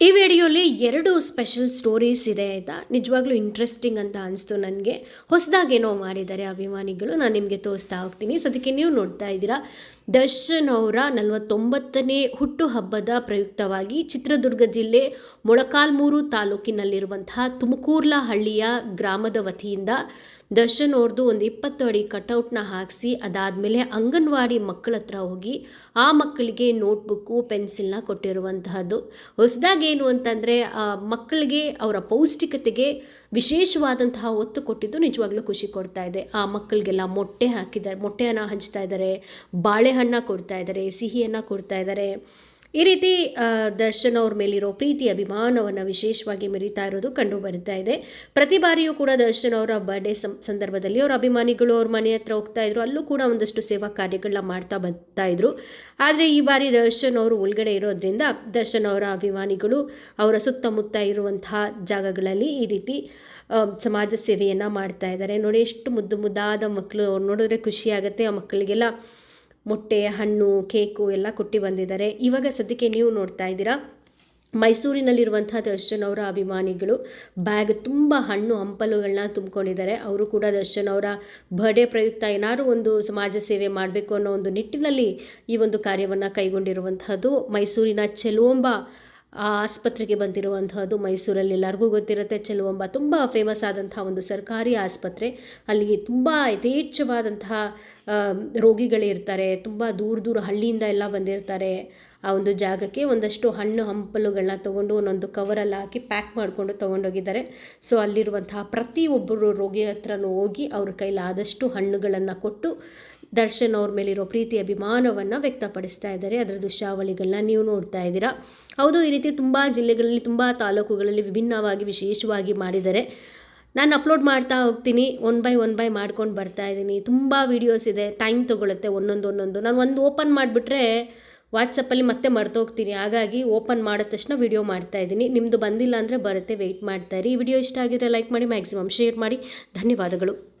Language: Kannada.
ಈ ವಿಡಿಯೋಲಿ ಎರಡು ಸ್ಪೆಷಲ್ ಸ್ಟೋರೀಸ್ ಇದೆ ಆಯಿತಾ ನಿಜವಾಗ್ಲೂ ಇಂಟ್ರೆಸ್ಟಿಂಗ್ ಅಂತ ಅನಿಸ್ತು ನನಗೆ. ಹೊಸದಾಗೇನೋ ಮಾಡಿದ್ದಾರೆ ಅಭಿಮಾನಿಗಳು. ನಾನು ನಿಮಗೆ ತೋರಿಸ್ತಾ ಹೋಗ್ತೀನಿ. ಸದ್ಯಕ್ಕೆ ನೀವು ನೋಡ್ತಾ ಇದ್ದೀರಾ ದರ್ಶನ್ ಅವರ ನಲವತ್ತೊಂಬತ್ತನೇ ಹುಟ್ಟುಹಬ್ಬದ ಪ್ರಯುಕ್ತವಾಗಿ ಚಿತ್ರದುರ್ಗ ಜಿಲ್ಲೆ ಮೊಳಕಾಲ್ಮೂರು ತಾಲೂಕಿನಲ್ಲಿರುವಂತಹ ತುಮಕೂರ್ಲ ಹಳ್ಳಿಯ ಗ್ರಾಮದ ವತಿಯಿಂದ ದರ್ಶನ್ ಅವ್ರದ್ದು ಒಂದು ಇಪ್ಪತ್ತು ಅಡಿ ಕಟೌಟ್ನ ಹಾಕಿಸಿ, ಅದಾದಮೇಲೆ ಅಂಗನವಾಡಿ ಮಕ್ಕಳ ಹತ್ರ ಹೋಗಿ ಆ ಮಕ್ಕಳಿಗೆ ನೋಟ್ಬುಕ್ಕು, ಪೆನ್ಸಿಲ್ನ ಕೊಟ್ಟಿರುವಂತಹದ್ದು. ಹೊಸದಾಗೇನು ಅಂತಂದರೆ ಮಕ್ಕಳಿಗೆ ಅವರ ಪೌಷ್ಟಿಕತೆಗೆ ವಿಶೇಷವಾದಂತಹ ಒತ್ತು ಕೊಟ್ಟಿದ್ದು ನಿಜವಾಗ್ಲೂ ಖುಷಿ ಕೊಡ್ತಾ ಇದೆ. ಆ ಮಕ್ಕಳಿಗೆಲ್ಲ ಮೊಟ್ಟೆ ಹಾಕಿದ್ದಾರೆ ಮೊಟ್ಟೆಯನ್ನು ಹಂಚ್ತಾ ಇದ್ದಾರೆ ಬಾಳೆಹಣ್ಣ ಕೊಡ್ತಾ ಇದ್ದಾರೆ ಸಿಹಿಯನ್ನು ಕೊಡ್ತಾ ಇದ್ದಾರೆ ಈ ರೀತಿ ದರ್ಶನ್ ಅವ್ರ ಮೇಲಿರೋ ಪ್ರೀತಿ, ಅಭಿಮಾನವನ್ನು ವಿಶೇಷವಾಗಿ ಮೆರೀತಾ ಇರೋದು ಕಂಡು ಬರ್ತಾ ಇದೆ. ಪ್ರತಿ ಬಾರಿಯೂ ಕೂಡ ದರ್ಶನ್ ಅವರ ಬರ್ಡೇ ಸಂದರ್ಭದಲ್ಲಿ ಅವರ ಅಭಿಮಾನಿಗಳು ಅವ್ರ ಮನೆ ಹತ್ರ ಹೋಗ್ತಾ ಇದ್ರು. ಅಲ್ಲೂ ಕೂಡ ಒಂದಷ್ಟು ಸೇವಾ ಕಾರ್ಯಗಳನ್ನ ಮಾಡ್ತಾ ಬರ್ತಾ ಇದ್ರು. ಆದರೆ ಈ ಬಾರಿ ದರ್ಶನ್ ಅವರು ಒಳಗಡೆ ಇರೋದ್ರಿಂದ ದರ್ಶನ್ ಅವರ ಅಭಿಮಾನಿಗಳು ಅವರ ಸುತ್ತಮುತ್ತ ಇರುವಂತಹ ಜಾಗಗಳಲ್ಲಿ ಈ ರೀತಿ ಸಮಾಜ ಸೇವೆಯನ್ನು ಮಾಡ್ತಾ ಇದ್ದಾರೆ. ನೋಡಿ, ಎಷ್ಟು ಮುದ್ದು ಮುದ್ದಾದ ಮಕ್ಕಳು ನೋಡಿದ್ರೆ ಖುಷಿಯಾಗುತ್ತೆ ಆ ಮಕ್ಕಳಿಗೆಲ್ಲ ಮೊಟ್ಟೆ, ಹಣ್ಣು, ಕೇಕು ಎಲ್ಲ ಕೊಟ್ಟು ಬಂದಿದ್ದಾರೆ. ಇವಾಗ ಸದ್ಯಕ್ಕೆ ನೀವು ನೋಡ್ತಾ ಇದ್ದೀರಾ ಮೈಸೂರಿನಲ್ಲಿರುವಂಥ ದರ್ಶನ್ ಅವರ ಅಭಿಮಾನಿಗಳು ಬ್ಯಾಗ್ ತುಂಬ ಹಣ್ಣು ಹಂಪಲುಗಳನ್ನ ತುಂಬಿಕೊಂಡಿದ್ದಾರೆ. ಅವರು ಕೂಡ ದರ್ಶನ್ ಅವರ ಬರ್ಡೇ ಪ್ರಯುಕ್ತ ಏನಾದರೂ ಒಂದು ಸಮಾಜ ಸೇವೆ ಮಾಡಬೇಕು ಅನ್ನೋ ಒಂದು ನಿಟ್ಟಿನಲ್ಲಿ ಈ ಒಂದು ಕಾರ್ಯವನ್ನು ಕೈಗೊಂಡಿರುವಂತಹದ್ದು ಮೈಸೂರಿನ ಚೆಲುವಂಬ ಆಸ್ಪತ್ರೆಗೆ ಬಂದಿರುವಂತಹದ್ದು ಮೈಸೂರಲ್ಲಿ ಎಲ್ಲರಿಗೂ ಗೊತ್ತಿರುತ್ತೆ. ಚೆಲುವಂಬ ತುಂಬ ಫೇಮಸ್ ಆದಂತಹ ಒಂದು ಸರ್ಕಾರಿ ಆಸ್ಪತ್ರೆ. ಅಲ್ಲಿ ತುಂಬ ಯಥೇಚ್ಛವಾದಂತಹ ರೋಗಿಗಳಿರ್ತಾರೆ ತುಂಬ ದೂರ ದೂರ ಹಳ್ಳಿಯಿಂದ ಎಲ್ಲ ಬಂದಿರ್ತಾರೆ. ಆ ಒಂದು ಜಾಗಕ್ಕೆ ಒಂದಷ್ಟು ಹಣ್ಣು ಹಂಪಲುಗಳನ್ನ ತೊಗೊಂಡು ಒಂದೊಂದು ಕವರಲ್ಲಿ ಹಾಕಿ ಪ್ಯಾಕ್ ಮಾಡಿಕೊಂಡು ತೊಗೊಂಡೋಗಿದ್ದಾರೆ. ಸೊ ಅಲ್ಲಿರುವಂತಹ ಪ್ರತಿಯೊಬ್ಬರು ರೋಗಿ ಹತ್ರನೂ ಹೋಗಿ ಅವ್ರ ಕೈಲಾದಷ್ಟು ಹಣ್ಣುಗಳನ್ನು ಕೊಟ್ಟು ದರ್ಶನ್ ಅವ್ರ ಮೇಲಿರೋ ಪ್ರೀತಿ ಅಭಿಮಾನವನ್ನು ವ್ಯಕ್ತಪಡಿಸ್ತಾ ಇದ್ದಾರೆ. ಅದರ ದೃಶ್ಯಾವಳಿಗಳನ್ನ ನೀವು ನೋಡ್ತಾ ಇದ್ದೀರಾ. ಹೌದು, ಈ ರೀತಿ ತುಂಬ ಜಿಲ್ಲೆಗಳಲ್ಲಿ, ತುಂಬ ತಾಲೂಕುಗಳಲ್ಲಿ ವಿಭಿನ್ನವಾಗಿ, ವಿಶೇಷವಾಗಿ ಮಾಡಿದ್ದಾರೆ. ನಾನು ಅಪ್ಲೋಡ್ ಮಾಡ್ತಾ ಹೋಗ್ತೀನಿ. ಒನ್ ಬೈ ಒನ್ ಬೈ ಮಾಡ್ಕೊಂಡು ಬರ್ತಾ ಇದ್ದೀನಿ. ತುಂಬ ವೀಡಿಯೋಸ್ ಇದೆ. ಟೈಮ್ ತೊಗೊಳುತ್ತೆ ಒಂದೊಂದು ಒಂದೊಂದು. ನಾನು ಒಂದು ಓಪನ್ ಮಾಡಿಬಿಟ್ರೆ ವಾಟ್ಸಪ್ಪಲ್ಲಿ ಮತ್ತೆ ಮರ್ತೋಗ್ತೀನಿ. ಹಾಗಾಗಿ ಓಪನ್ ಮಾಡಿದ ತಕ್ಷಣ ವಿಡಿಯೋ ಮಾಡ್ತಾ ಇದ್ದೀನಿ. ನಿಮ್ಮದು ಬಂದಿಲ್ಲ ಅಂದರೆ ಬರುತ್ತೆ. ವೆಯ್ಟ್ ಮಾಡ್ತಾ ಇರಿ. ಈ ವಿಡಿಯೋ ಇಷ್ಟ ಆಗಿದ್ರೆ ಲೈಕ್ ಮಾಡಿ ಮ್ಯಾಕ್ಸಿಮಮ್ ಶೇರ್ ಮಾಡಿ. ಧನ್ಯವಾದಗಳು.